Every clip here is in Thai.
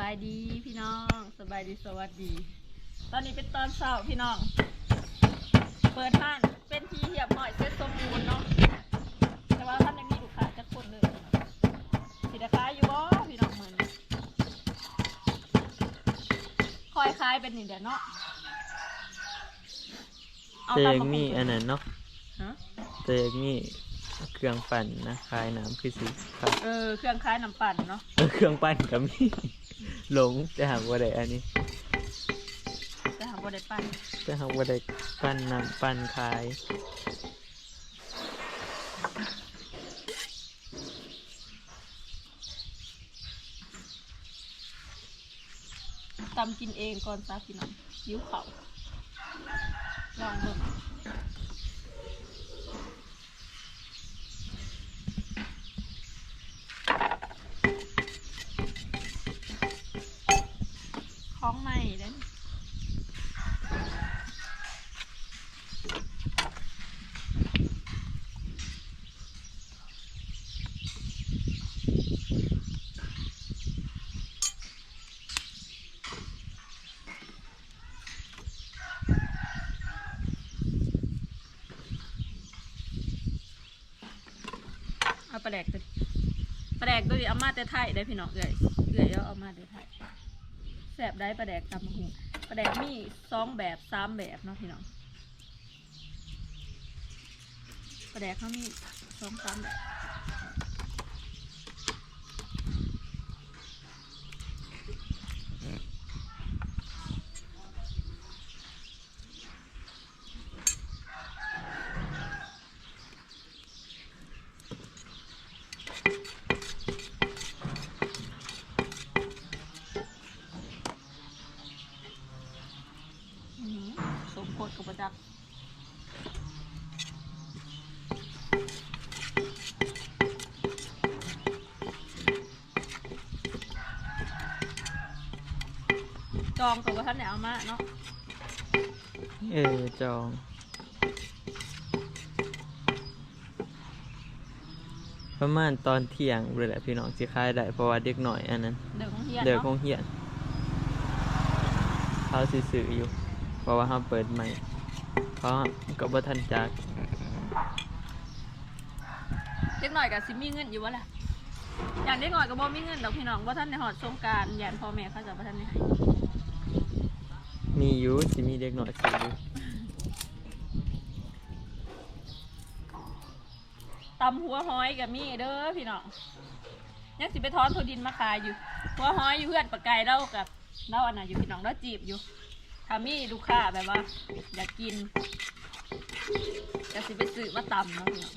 บายดีพี่น้องสบายดีสวัสดี ตอนนี้เป็นตอนเช้าพี่น้อง เปิดห้านเป็นที่เหียบหน่อยเซ็ตสมบูรณ์เนาะแต่ว่าท่านยังมีลูกค้าจักคนเลยสิได้ขายอยู่บ่พี่น้องมือนี้คอยขายเป็นนี่เดี๋ยวเนาะเอาเจตามกมามีคุยอันนั้นเนาะฮะเจกมีเครื่องปั่นนะคลายน้ำคือสิครับเออเครื่องคล้ายน้ำปั่นเนาะเออเครื่องปั่นก็มี หลงจะหาว่าได้อันนี้ แต่หาบ่ได้ปั่นจะหาว่าได้ปั่นน้ำปั่นคลายตำกินเองก่อนซาพี่น้องยิ้วเขาลองดูของใหม่เด้น เอาปลาแดกตัวดิปลาแดกตัวดิเอามาแต่ไทยได้พี่น้องเอื่อยเอื่อยเอามาแต่ไทยแสบได้ปลาแดกตำมหูปลาแดกมีสองแบบสามแบบเนาะพี่น้องปลาแดกเขามีสองสามแบบ อื้อหือสมโพธกับประจักษ์จ องกับว่าท่านไหนเอามาเนาะเออจองประมาณตอนเที่ยงเลยแหละพี่น้องสิคลายได้เพราะว่าเด็กหน่อยอันนั้นเดี๋ยวของเฮียนเด็กคเนาะงเหียนเขาสิซื้ออยู่ เพราะว่าเขาเปิดใหม่เขาก็บ่ทันจักเล็กหน่อยกับซิมีเงินอยู่วะล่ะอย่างเล็กหน่อยกับบ่มีเงินดอกพี่น้องว่าท่านในหอดสงกรารยานพ่อแม่เขาจะว่าท่านในให้ มีอยู่สิมีเด็กหน่อยซื้ออยู่ตำหัวหอยกับมีเด้อพี่น้องยังสิไปทอนถั่วดินมาขายอยู่ หัวหอยอยู่เพื่อนปากไก่เล่ากับเล่าอันน่ะอยู่พี่น้องเล่าจีบอยู่ถ้ามีลูกค้าแบบว่า อยากกินจะสิไปซื้อมาตำเนาะพี่น้อง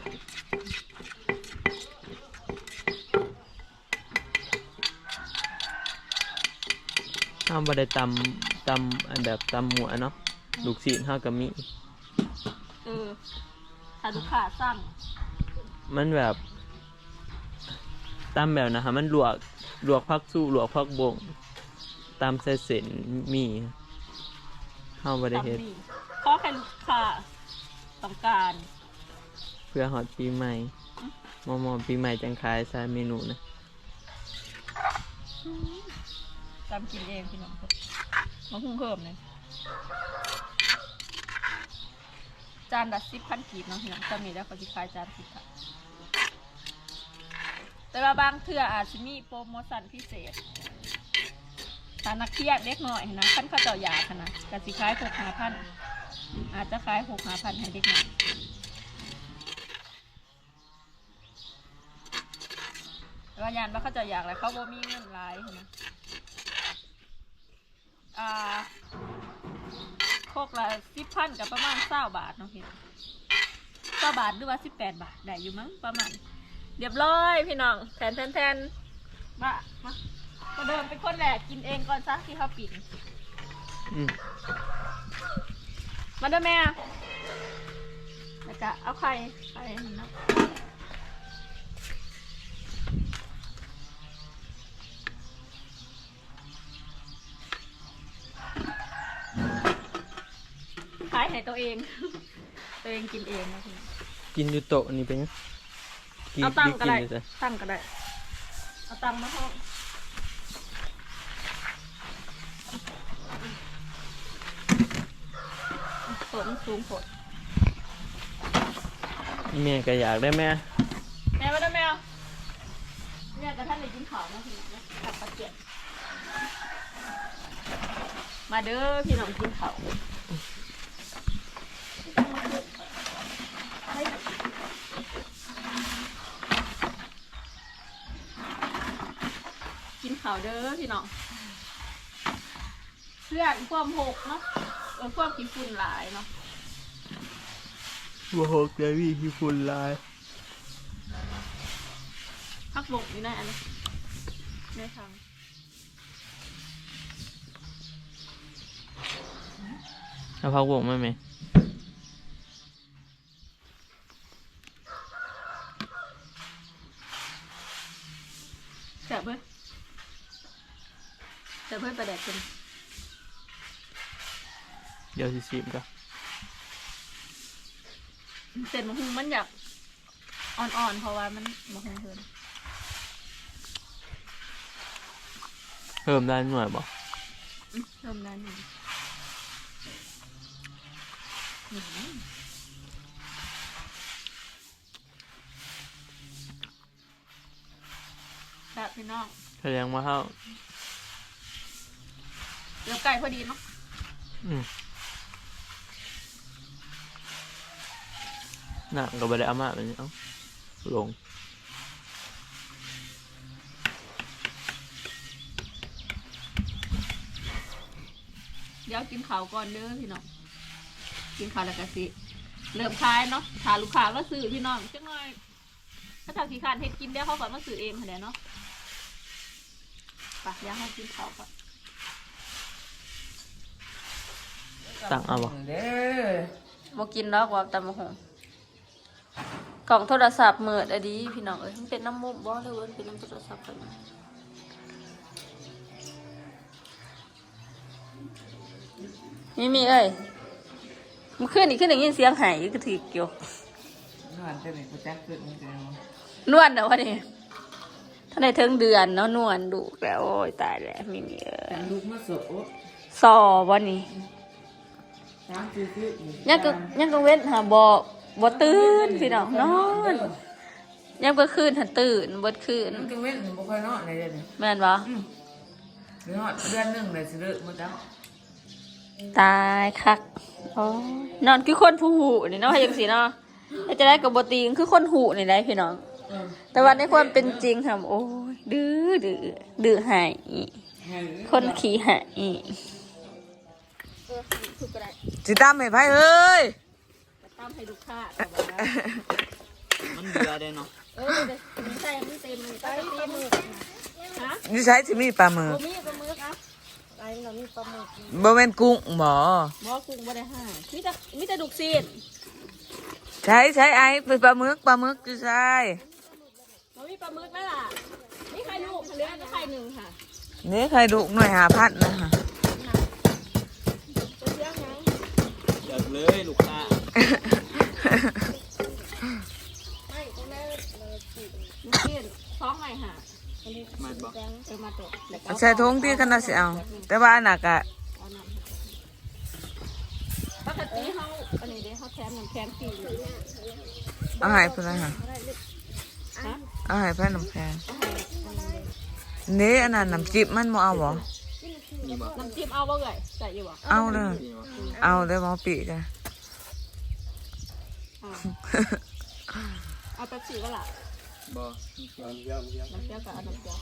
ห้ามบ่ได้ตำ ตำอันแบบตำหัวเนาะลูกศิษย์เฮาก็มี เออถ้าลูกค้าสั่งมันแบบตำแบบนะฮะมันลวกลวกผักสู้ลวกผักบงตำใส่เส้นมีเฮาบ่ได้เฮ็ด ตำนี่ขอแค่ลูกค้าต้องการเพื่อฮอดปีใหม่มอมอปีใหม่จังขายใส่เมนูนะ ตำกินเองพี่น้อง มาหุ้งเพิ่มเลยจานละสิบพันกีบเนาะพี่น้องจะมีแล้วเขาจะขายจานสิบค่ะ แต่ว่าบางเทื่ออาจจะมีโปรโมชั่นพิเศษถ้านักเที่ยวเล็กหน่อยนะขั้นเขาเจ้าอยากนะกสิขายหกหาพันอาจจะขายหกหาพันให้เด็กหน่อยแต่ว่ายานว่าเขาเจะอยากแล้วเขาบ่มีเงินหลายนะ อ่าโคกละสิบพันกับประมาณเศร้าบาทเนาะพี่เศร้าบาทหรือว่าสิบแปดบาทได้อยู่มั้งประมาณเรียบร้อยพี่น้องแทนแทนแทนมามามาเดิมเป็นคนแรกกินเองก่อนซะที่เขาปิดอืมมาเด้อแม่แล้วก็เอาไข่ไข่เนาะายให้ตัวเอง ตัวเองกินเองนะพี่กินอยู่โต๊ะนี่เป็นยังกินเอาตั้งก็ได้อยู่ตั้งก็ได้เอาตั้งมาห้องฝนสูงฝนแม่ก็อยากได้แม่แม่มาได้แมวเนี่กับท่านเลยกินข้าวนะพี่น้องนะกับปลเกียบมาเด้อพี่น้องกินข้าว กินข้าวเด้อพี่น้องเพื่อนความหกเนาะเออความขี้ฝุ่นหลายเนาะบ่หกเลยพี่ที่ฝุ่นลายพักบกอยู่ในอันนี้ในทางเอาพักวงมาไหม แสบเว้ยแสบเว้ยประแดกเป็น เดี๋ยว สิชิมกันเส้นมะฮุงมันอยากอ่อนๆ เพราะว่ามันมะฮุงเพิ่นเพิ่มได้หน่อยบ่อื้อเพิ่มได้หนึ่งอื้อหือแบบพี่น้องแสดงว่าเฮา เดี๋ยวไก่พอดีเนาะ อืม น่ะก็บ่ได้เอามาแบบนี้เอ้าลงเดี๋ยวกินข้าวก่อนเด้อพี่น้อง กินข้าวแล้วก็สิ เริ่มขายเนาะถ้าลูกค้ามาซื้อพี่น้องจังหน่อยถ้าทางขี้คร้านเฮ็ดกินเดี๋ยวเขาก็มาซื้อเองค่ะเดี๋ยวเนาะไปเดี๋ยวให้กินข้าวก่อนตั้งเอาบ่เด้อบ่กินดอกว่าตำบักหุ่ง กล่องโทรศัพท์มืดอะดีพี่น้องเอ้ยมันเป็นน้ำมุกบ่หรือว่ามันเป็นน้ำโทรศัพท์กันมีมีเอ้ยมันขึ้นอีกขึ้นอย่างนี้เสียงหายอีกก็ถือเกี่ยวนอนจะไหนกูจักขึ้นมึงจะนวลนะวะนี่ถ้าในเทิงเดือนเนาะนวลดูแล้วโอ้ยตายแล้วมีมีเอ้ยแต่ลูกมาสโอ๊ตซอวันนี้ช้างคือคือยังก็ยังก็เว้นหาบ่ บ่ตื่นพี่น้องนอนยังบ่คืนหันตื่นบ่คืนมันก็เว้นบ่ค่อยนอนเลยเดี๋ยวนี้แม่นบ่นอนเดือนหนึงเลยสิเลิกหมดแล้วตายคักโอ้ยนอนคือคนผู้หูนี่เนาะจังซี่เนาะแล้วจะได้กับ่ตีนคือคนหูนี่ได้พี่น้องแต่ว่าในความเป็นจริงค่ะโอ้ยดื้อดื้อดื้อหายคนขี้หายสิตามให้ไผเอ้ย ตามให้ลูกค้ามันเบื่อได้เนาะเออเดี๋ยวใส่มันเต็มเลยไปตีมือฮะนี่ใช้สิมีปลาหมึบ่กมีปลาหมึกอะไอ้เรามีปลาหมึกบ่แม่นกุ้งบ่หมอกุ้งบ่ได้ห้ามีแต่มีแต่ดุกซีนใช้ใช้ไอ้เป็นปลาหมึกปลาหมึกอยู่ใช่บ่มีปลาหมึกไหมล่ะมีไข่ลูกเหลือแต่ไข่หนึ่งค่ะนี่ใครดุหน่วยหาพัดนะฮะตัวเสียงยังอยากเลยลูกค้า ไม่ตรงนั้นดุกซีนท้องไงค่ะมันบ่เออมาตัวแล้วก็ใช้ทงที่คณะสิเอาแต่ว่าอันน่ะก็เอาน้ำปกติเขาอันนี้เด้เขาแถมน้ำแข็งฟรีเอาห้เพิ่นนะฮะเอาห้เพิ่นน้ำแข็งเอาให้อันนี้เลยนี่อันนั้นน้ำจิ้มมันบ่เอาบ่น้ำจิ้มเอาบ่เอ่ยใส่อยู่บ่เอาเลยเอาได้บ่ปีกะอ่า เอาแป๊บซี่ก็ล่ะบ่น้ำเปรี้ยวกับเอาน้ำเปรี้ยว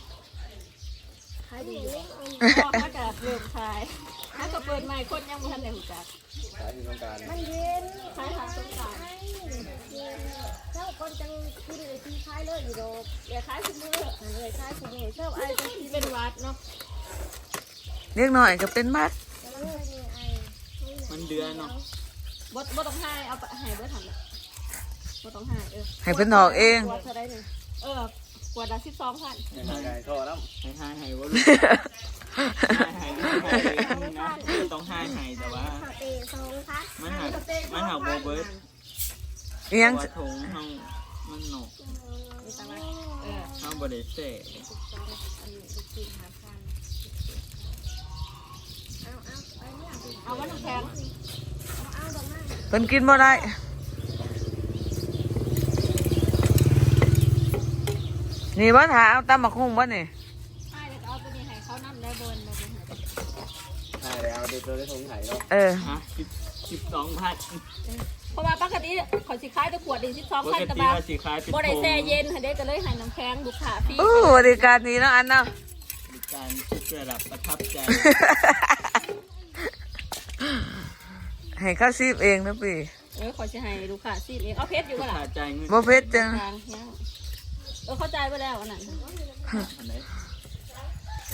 ขายดีอยู่พอถ้าเกิดเริ่มขายถ้าก็เปิดใหม่คนยังบ่ทันได้หูจักมันเย็นขายทางสงกรารเจ้าคนจังคุณเลยที่คล้ายเลยอยู่ดอกเดี๋ยวขายทุกมื้อเลยคล้ายคุณเลยเจ้าไอ้จังที่เป็นวัดเนาะเล็กน้อยก็เป็นมัดแต่มันไม่มีไอ้มันเดือเนาะบ่บ่ต้องให้เอาไปให้เบิดหั่นแหละ บ่ต้องให้เออให้เพิ่นถอกเอง ขวดเท่าใดนี่เออขวดละ12,000ให้ให้ให้ว่าลูกให้ให้ให้นะต้องให้ให้แต่ว่าข้าวเตะสองพัดมันหักมันหักบ่เบิดเอียงว่าทงเฮามันหนกเออเฮาบ่ได้เสะเอาเอาไปเนี่ยเอาไว้น้ำแข็งเอาเอาดอกไม้ เพิ่นกินบ่ได้ นี่บ่ถาเอาตำบักหุ่งบ่นี่ใช่แล้วก็เอาตัวนี้ให้เขานั่ได้บนมาบนให้ใช่แล้วเดี๋ยวตัวได้ทงไถ่แล้วเออฮะสิบสองพันเพราะว่าปกติขอยสิขายตะขวดดีสิบสองพันกตะบาว่าสีขายบ่ได้แช่เย็นให้ได้ก็เลยให้น้ำแข็งลูกค้าฟรีอู้บริการดีเนาะอันเนาะมีการชุดระดับประทับใจให้ข้าซีบเองนะปีเออขอยสิให้ลูกค้าซีดเองเอาเพชรอยู่ก็ล่ะขาดใจเงินบ่เพชรจัง เนี้ยเออเข้าใจไปแล้วอันนั้นอันไหน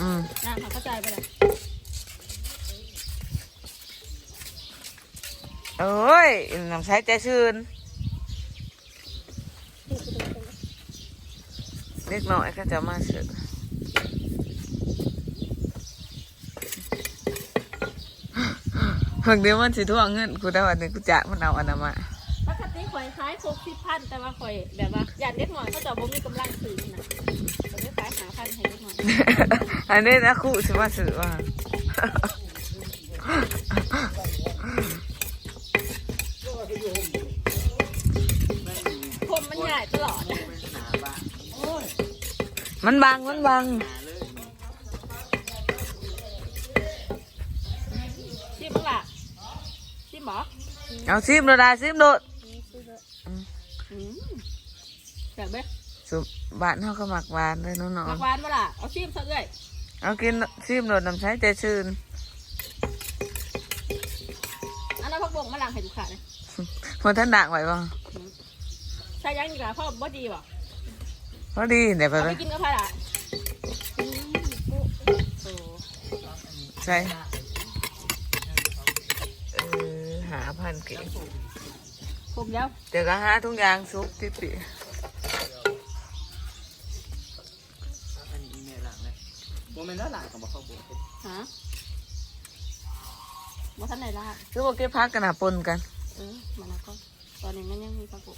อืมนะเขาเข้าใจไปแล้วโอ้ยน้ำใช้ใจชื่นเล็กน้อยก็จะมาซื้อเพิ่งเดี๋ยวมันสิทวงเงินกูได้วันหนึงกูจะมันเอาอันนั้นมาปกติข่ อยขายครบสิบพันแต่ว่าข่อยแบบว่าอยากเล็กหน่อยเขาจะบ่มีกำลังซื้อนะข่อยเลยขายหาพันให้เล็กหน่อยอันนี้นะครูสิมาซื้อว่าผมมันใหญ่ตลอดมันบังมันบังชิมบ้างล่ะชิมหรอเอาซิมโดดาซิมโดด อืม แบบเบ้สุบ้านเขาก็หมักหวานเลยน้องหมักหวานมาล่ะเอาชิมซะเลยๆเอากินซิมโดดน้ำใช้ใจชื่นอันนั้นพักบงมาล้างให้ลูกค้าเลยมันท่านด่างไหวป่ะใช่ยังดีกว่าเพราะบ่ดีบ่พอดีเดี๋ยวไปเอาเลไปยกินกับใครล่ะอืมโอ้ใช่เออหาพันเก่งผมเดียวเดี๋ยวก็หาทุกอย่างซุปติปี อันนี้เนี่ยหลังนะ โมเมนต์ด้านหลังของบ่เข้าโบสถ์ฮะมาท่านไหนล่ะคือว่าเก็บพักกันหาปนกันเออมาแล้วก็ตอนนี้มันยังมีปลากุ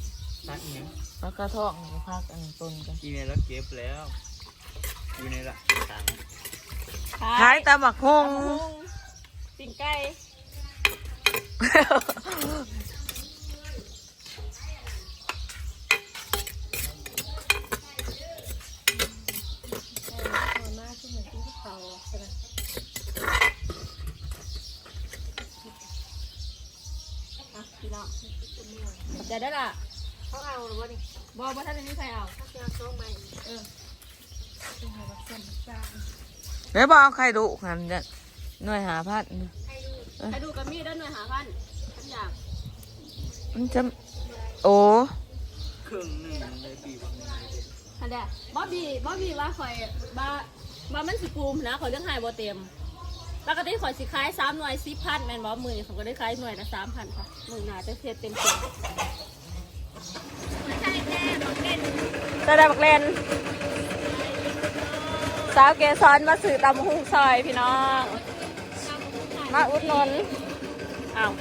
ตักเนี้ยแล้วก็ท่องพักกันปนกันอีเมลแล้วเก็บแล้วอยู่ในหลักต่างขายตำบักฮงปิ้งไก่ มาที่เหมือนที่เขาใช่ไหม อะพี่น้อง ใจได้ล่ะเขาเอาหรือว่านี่บอกว่าท่านนี้ใครเอาเขาจะเอาโซ่ใหม่เออเป็นไงว่าเส้นจางเดี๋ยวบอกเอาไข่ดุกันเนี่ยหน่วยหาพัดให้ดูให้ดูกับมีดด้านหน่วยหาพันฉันอยากมันจะโอ้ครึ่งหนึ่งเลยปีบางไงฮันเดะบ๊อบบี้บ๊อบบี้ว่าคอยบ้าบ้ามันสิปูมนะคอยเรื่องไฮบอเต็ม ปกติคอยสิขายสามหน่วยสิบพันแมนบอมือเขาก็ได้ขายหน่วยละสามพันค่ะมือหนาจะเทียบเต็มเต็มจะได้บักเลนสาวเกสรมาสื่อตำหุ้งซอยพี่น้อง มาอุดหนนอ้าว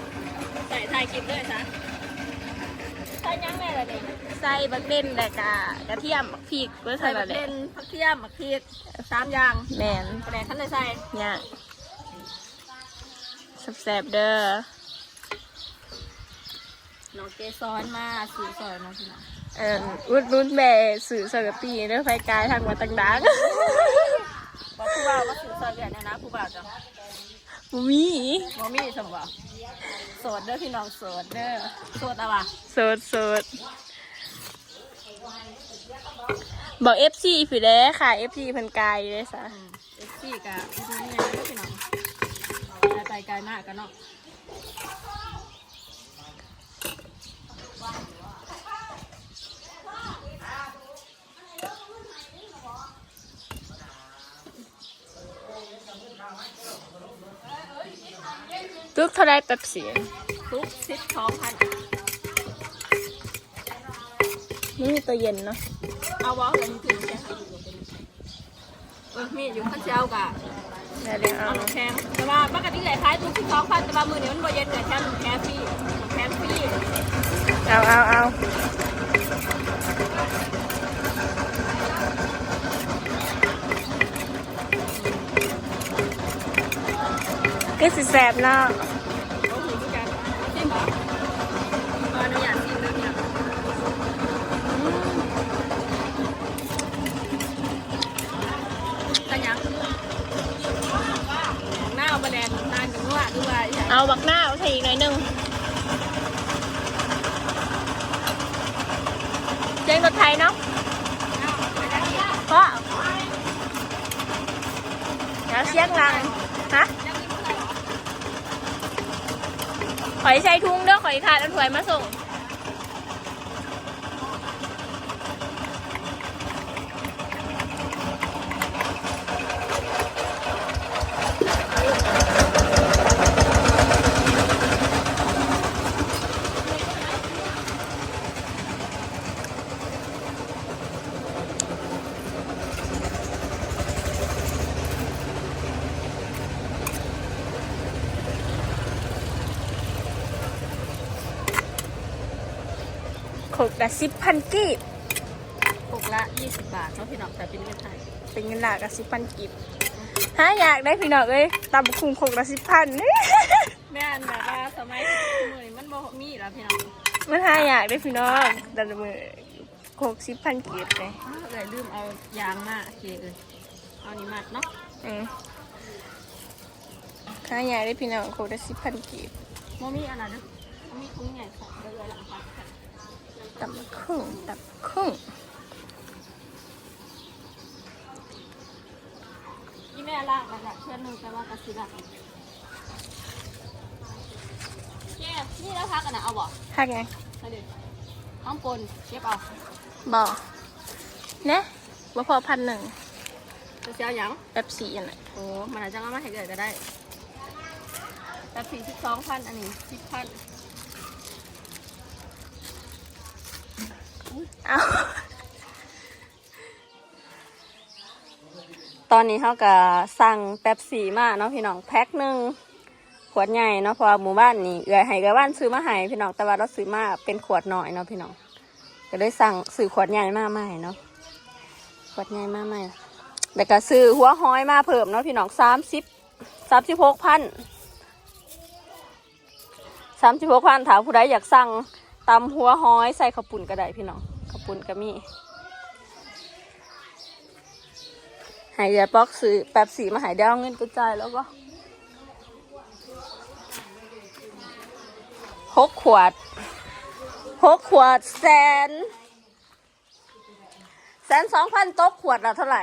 ใส่ไทยกินด้วยซะใส่ยังแม่เลยเนี่ยใส่บักเด่นและกะกระเทียมบักพริกเพื่อใส่ใส่แบแบบบเล่เด่นนผักเทียมผักพริกสามอย่างแมนกระแดกขั้นเลยใส่เนี่ย แซ่บๆเด้อน้องเกสรมาสื่อซอยเนาะพี่น้องเอ่ออุดรุ่นแม่สื่อสารปีเด้อไฟกายทางมาต่างบอกผู้บ่าวว่าสื่อซอยเรียนเนี่ยนะผู้บ่าวจ้ะๆบ่มีมอมี่สมบ่โสดเด้อพี่น้องโสดเด้อโสดอะวะโสดโสดบอก FC ผิดแด้ค่ะ FC เพันกายอยู่เลยซะเอฟซีกะดูเนี่ยเด้อพี่น้อง ไปไปไกลมากกันเนาะทุกเท่าไรแป๊บเสียงทุกสิบสองพันนี่มีตัวเย็นเนาะเอาวะลงถึงแค่เออมีอยู่ข้างเจ้ากะ ได้เลยเอาเอาหนูแคมแต่ว่าปกติหลายคล้ายตุ้ที่ท้องพันแต่ว่ามือนี้มันบ่เย็นเหลือแคมหนูแคมฟรีหนูแคมฟรีเอาเอาเอาก็สิแสบเนาะ โอ้โหดูกันจริงเหรอ หรือว่าอย่าง เอาบักหน้าเอาใส่อีกหน่อยหนึงเจ๊งรถไทยเนาะเพราะแล้วเสียงลังฮะขอยใช้ทุ่งเด้อขอยขาดเอาถ้วยมาส่ง กละสิบพันกีบปกละยี่สิบบาทเนาะพี่น้องแต่เป็นเงินไทยเป็นเงินหลากละสิบพันกีบหาอยากได้พี่น้องเอ้ยตำบักคุงขกละสิบพันแม่นแบบว่าสมัยมือนี้มันบ่มีแล้วพี่น้องมันหาอยากได้พี่น้องแต่ละมือขกสิบพันกีบเลยอ้าวเลยลืมเอายางมาโอเคเอ้ยเอานี่มัดเนาะอืมหาอยากได้พี่น้องขกละสิบพันกีบบ่มีอะไรเด้อบ่มีกุ้งใหญ่ของเลยเลยหลังพัก ตำบักคุงตำบักคุงนี่แม่ล่างมาแล้วเพื่อนหนึงแต่ว่ากระสิละแกนี่แล้วพักกันนะเอาบ่หักไงมาดิอ้อมปนเก็บเอาบ่เนี่ยว่าพอพันหนึ่งจะเสียหยังแบบสีอันน่ะโอ้มันอาจจะเอามาให้เกิดก็ได้แต่สี่สิบสองพันอันนี้สิบพัน เอาตอนนี้เขาก็สั่งแป๊บสีมาเนาะพี่น้องแพ็คหนึ่งขวดใหญ่เนาะเพราะหมู่บ้านนี่เอือยให้กับบ้านซื้อมาให้พี่น้องแต่ว่าเราซื้อมาเป็นขวดน้อยเนาะพี่น้องก็เลยสั่งซื้อขวดใหญ่มาใหม่เนาะขวดใหญ่มาใหม่แล้วก็ซื้อหัวหอยมาเพิ่มเนาะพี่น้องสามสิบสามสิบหกพันสามสิบหกพันถ้าผู้ใดอยากสั่งตำหัวหอยใส่ข้าวปุ่นก็ได้พี่น้อง ปุ่นก็มีหายาปอกซื้อแป๊บสีมาหายได้เอาเงินกระจายแล้วก็หกขวดหกขวดแสน แสนสองพันโต๊ะขวดละเท่าไหร่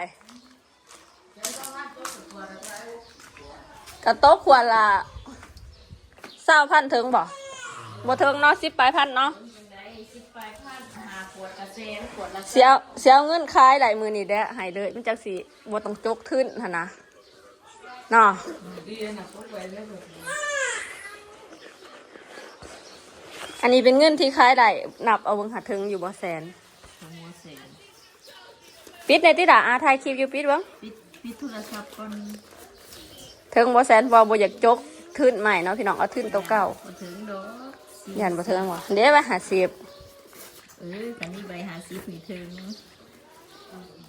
กับโต๊ะขวดละเศร้าพันถึงบ่บ่ถึงเนาะสิบปลายพันเนาะ เสียเสียเงินคายหลายมือนี่แด้หายเลย มันจังสีบ่ต้องจกขึ้นหนนะเนาะอันนี้เป็นเงินที่คายได้นับเอาเบิ่งหัดถึงอยู่บ่แสนปิดในที่ด่าอาถ่ายคลิปอยู่ปิดเบ้างปิดปิดโทรศัพท์ก่อนถึงบ่แสนบ่บ่อยากจกขึ้นใหม่เนาะพี่น้องเอาขึ้นตัวเก่ามาถึงดอกยันบ่เทิงว่ะเดี๋ยวไปหาเสียบ เออแต่นี่ใบหาซีผีถึง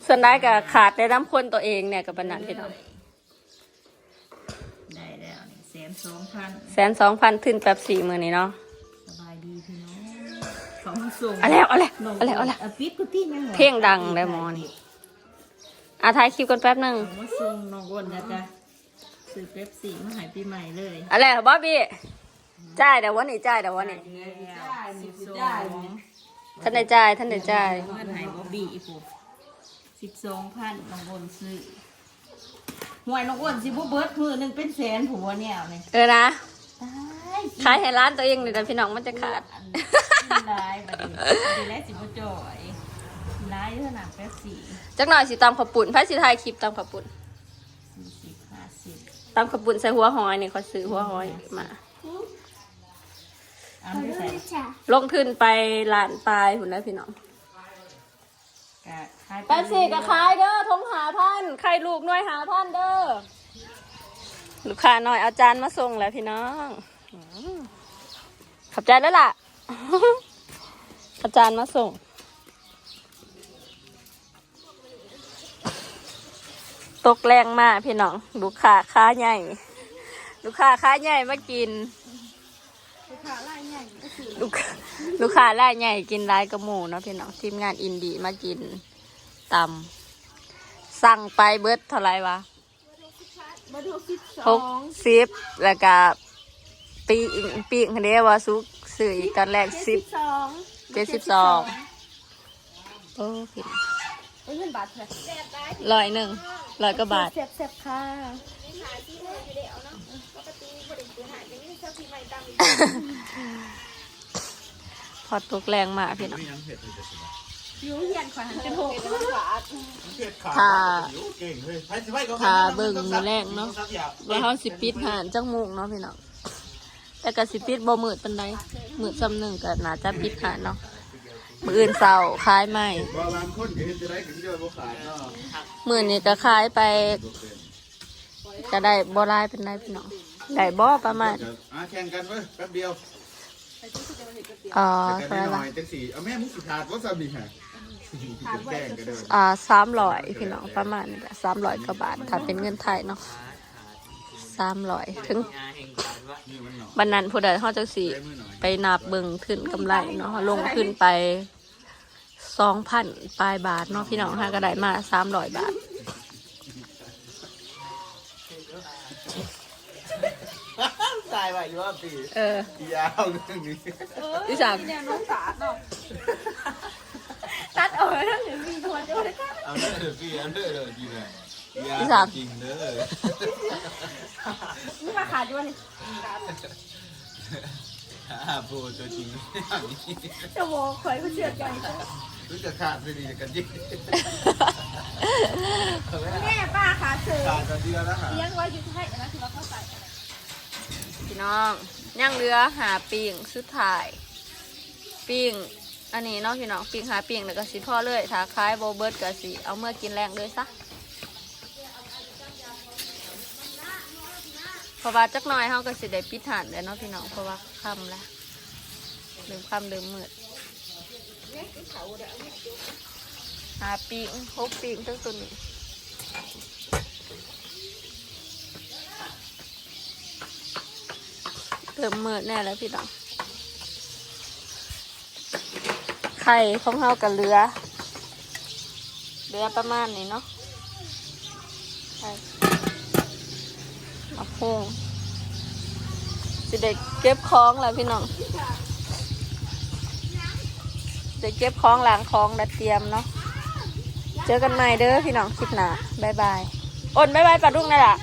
ส่วนได้ก็ขาดได้น้ำคนตัวเองเนี่ยกับปานนันพี่น้องได้แล้วนี่แสนสองพันแสนสองพันขึ้นแป๊บสี่มือนี่เนาะสบายดีพี่น้องของส่งเอาแล้วเอาแล้วเอาแล้วเอาแล้วปิดกูที่ยังเพลงดังเลยหมอนี่อาถ่ายคลิปกันแป๊บหนึงของมาส่งน้องอ้วนนะจ๊ะซื้อเป๊ปซี่มาใหายปีใหม่เลยเอะไรบ๊อบบี้จ่ายเดี๋ยววันนี้จ่ายเดี๋ยววันนี้สิบสอง ท่านได้จ่ายท่านได้จ่ายเงินใหายบ๊อบบี้อีกปุ๊บสิบสองพันน้องอ้วนซื้อหวยน้องอ้วนสิบ่เบิดมือหนึ่งเป็นแสนผัวเนี่ยเนี่ยเออนะตายขายให้ร้านตัวเองเลยแต่พี่น้องมันจะขาดกินร้ายบัดนี้ดีแล้วสิบ่จ่อยกินร้ายเท่านั้นแป๊บสี่จักหน่อยสิตามขาวปุ่นพระสิถ่ายคลิปตามขาวปุ่นสี่สิบห้าสิบตามขาวปุ่นใส่หัวหอยนี่เขาซื้อหัวหอยมาเอาไปใส่ลงทุนไปล้านปลายหุ่นแล้วพี่น้องกะขายแป๊บสี่ก็ขายเด้อทงหาพันใครลูกหน่วยหาพันเด้อลูกค้าหน่อยเอาจารย์มาส่งแล้วพี่น้องอืมขอบใจแล้วล่ะอาจารย์มาส่งตกแรงมากพี่น้อง ลูกค้าค้าใหญ่ ลูกค้าค้าใหญ่มากิน ลูกค้าล่ายใหญ่ ลูกลูกค้าล่ายใหญ่กินลายกระหมูเนาะพี่น้องทีมงานอินดีมากินตำสั่งไปเบิดเท่าไหรวะหกสิบแล้วก็ปีกปีกคันนี้ว่าซุกสื่ออีกตอนแรกสิบสองเจ็ดสิบสองโอ้ผิดเอ้ยเงินบาทเท่าไหร่ร้อยหนึ่งร้อยกว่าบาทเสียบเสียบค่ะพ อตกแรงมากพี่น้องยูเฮียนขวานจะหกถ้าเก่งเฮ้ยถ้าเบิ่งมือแรกเนาะว่าเขาสิปิดหานจังมุกเนาะพี่น้องแต่ก็สิปิดบ่มืดปานใดมืดซ้ำหนึ่งก็น่าจะปิดหานเนาะมืออื่นเสาร์ขายใหม่บ่บางคนก็เห็นจะได้ก็สิได้บ่ขายเนาะมือนี้ก็ขายไปก็ได้บ่หลายเป็นไรพี่น้องได้บ่ประมาณอะแข่งกันเว้ยแป๊บเดียวเอ่อแต่เท่าไหร่หน่ละอยจังสี่เอาแม่มุกสิขาดว่าซาบิฮะแข่งกันเด้ออ่าสามร้อยพี่น้องประมาณนี้แหละสามร้อยกว่าบาทถ้าเป็นเงินไทยเนาะสามร้อยถึงนี่มันหน่อยบันนั้นผู้ใดเขาจะสิไปนับเบิ่งขึ้นกำไรเนาะลงขึ้นไปสองพันปลายบาทเนาะพี่น้องฮะก็ได้มาสามร้อยบาท ตายไปอยู่ว่าปีเออ ยาวเรื่องนี้ที่สามเนี่ยน้องสาดเนาะตัดเอาไว้แล้วเดี๋ยวมีทัวร์จะได้เอาเด้อเด้อพี่เอาเด้อเด้อจริงเลยยาที่สามจริงเด้อนี่มาขาดอยู่วะนี่อ่าโบตัวจริงจะโวคอยเขาเชื่อใจรู้จักขาดไม่ดีกันจริงแม่ป้าขาเสือขาดกันเดียวแล้วฮะเลี้ยงไว้อยู่ให้นะคือเราเข้าใจ พี่น้องย่างเรือหาปิ่งสุดท้าย ปิ่งอันนี้เนาะพี่น้องปิ่งหาปิ่งแล้วก็สิพ่อเลยถ้าคล้ายโบเบิร์ตก็สิเอาเมื่อกินแรงเลยซะเพราะว่าจักหน่อยเขาก็สิได้ปิดฐานแล้วเนาะพี่น้องเพราะว่าค่ำแล้วลืมค่ำลืมมืดหาปิ่งหกปิ่งทั้งตัวนี้ ริ่มมืดแน่แล้วพี่น้องไข่ของเฮากับเรือเรือประมาณนี้เนาะไข่มาพุงจะได้เก็บของแล้วพี่น้องจะเก็บของหล้างของและเตรียมเนาะเจอกันใหม่เด้อพี่น้องคลิปหน้าบายบายอ้นบายบายปลาดุกนั่นแหละ